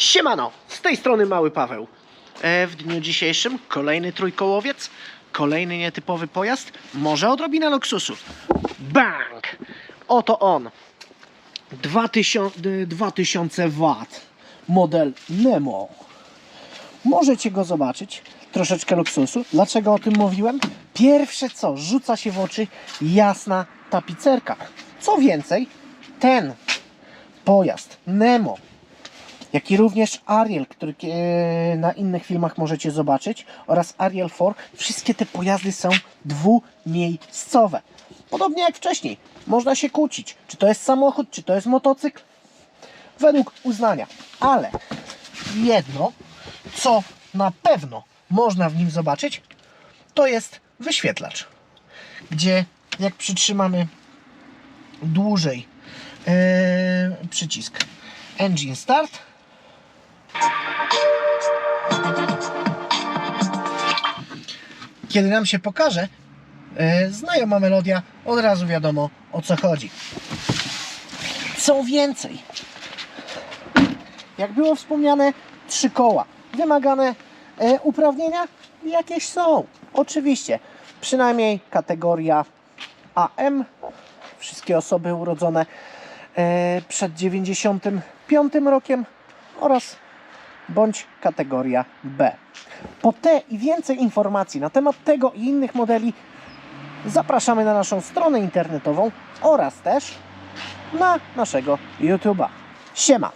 Siemano, z tej strony Mały Paweł. E, w dniu dzisiejszym kolejny trójkołowiec, kolejny nietypowy pojazd, może odrobina luksusu. Bang! Oto on. 2000, y, 2000 W. Model Nemo. Możecie go zobaczyć. Troszeczkę luksusu. Dlaczego o tym mówiłem? Pierwsze co rzuca się w oczy jasna tapicerka. Co więcej, ten pojazd Nemo jak i również Ariel, który e, na innych filmach możecie zobaczyć oraz Ariel 4. Wszystkie te pojazdy są dwumiejscowe. Podobnie jak wcześniej. Można się kłócić, czy to jest samochód, czy to jest motocykl. Według uznania. Ale jedno, co na pewno można w nim zobaczyć, to jest wyświetlacz. Gdzie jak przytrzymamy dłużej e, przycisk Engine Start, kiedy nam się pokaże e, znajoma melodia, od razu wiadomo o co chodzi. Co więcej, jak było wspomniane, trzy koła. Wymagane e, uprawnienia jakieś są. Oczywiście, przynajmniej kategoria AM. Wszystkie osoby urodzone e, przed 95 rokiem oraz bądź kategoria B. Po te i więcej informacji na temat tego i innych modeli zapraszamy na naszą stronę internetową oraz też na naszego YouTube'a. Siema!